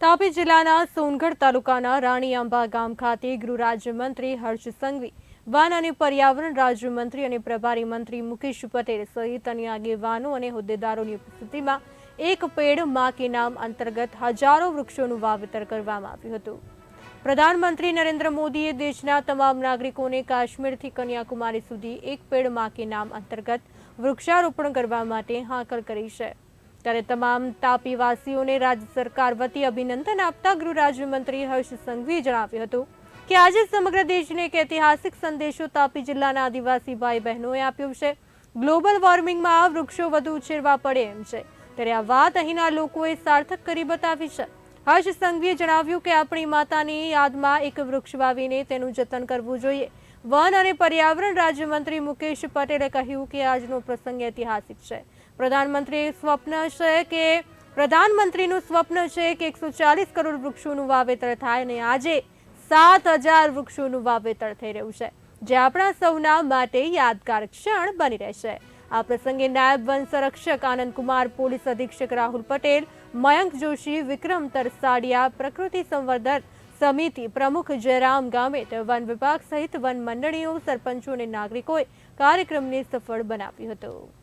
તાપી જિલ્લાના સોનગઢ તાલુકાના રાણી આંબા ગામ ખાતે ગૃહ રાજ્યમંત્રી હર્ષ સંઘવી, વન અને પર્યાવરણ રાજ્યમંત્રી અને પ્રભારી મંત્રી મુકેશ પટેલ સહિત અન્ય આગેવાનો અને હોદ્દેદારોની ઉપસ્થિતિમાં એક પેડમાં કે નામ અંતર્ગત હજારો વૃક્ષોનું વાવેતર કરવામાં આવ્યું હતું. પ્રધાનમંત્રી નરેન્દ્ર મોદીએ દેશના તમામ નાગરિકોને કાશ્મીરથી કન્યાકુમારી સુધી એક પેડમાં કે નામ અંતર્ગત વૃક્ષારોપણ કરવા માટે હાકલ કરી છે. ત્યારે તમામ તાપીવાસીઓને રાજ્ય સરકાર વતી અભિનંદન આપતા ગૃહ રાજ્યમંત્રી હર્ષ સંઘવીએ જણાવ્યું હતું કે આજે સમગ્ર દેશને એક ઐતિહાસિક સંદેશો તાપી જિલ્લાના આદિવાસી ભાઈ બહેનોએ આપ્યો છે. ગ્લોબલ વોર્મિંગમાં આ વૃક્ષો વધુ ઉછેરવા પડે એમ છે. ત્યારે આ વાત અહીંના લોકોએ સાર્થક કરી બતાવી છે. હર્ષ સંઘવીએ જણાવ્યું કે આપણી માતાની યાદમાં એક વૃક્ષ વાવીને તેનું જતન કરવું જોઈએ. વન અને પર્યાવરણ રાજ્યમંત્રી મુકેશ પટેલે કહ્યું કે આજનો પ્રસંગ ઐતિહાસિક છે. પ્રધાનમંત્રી સ્વપ્ન છે કે, પ્રધાનમંત્રીનું સ્વપ્ન છે કે એકસો ચાલીસ કરોડ વૃક્ષોનું વાવેતર થાય અને આજે સાત હજાર વૃક્ષોનું વાવેતર થઈ રહ્યું છે, જે આપણા સૌના માટે યાદગાર ક્ષણ બની રહેશે. આ પ્રસંગે નાયબ વન સંરક્ષક આનંદકુમાર પોલીસ અધિક્ષક રાહુલ પટેલ, મયંક જોશી, વિક્રમ તરસાડિયા, પ્રકૃતિ સંવર્ધન સમિતિ પ્રમુખ જયરામ ગામિત, વન વિભાગ સહિત વન મંડળીઓ, સરપંચો અને નાગરિકોએ કાર્યક્રમને સફળ બનાવ્યું હતું.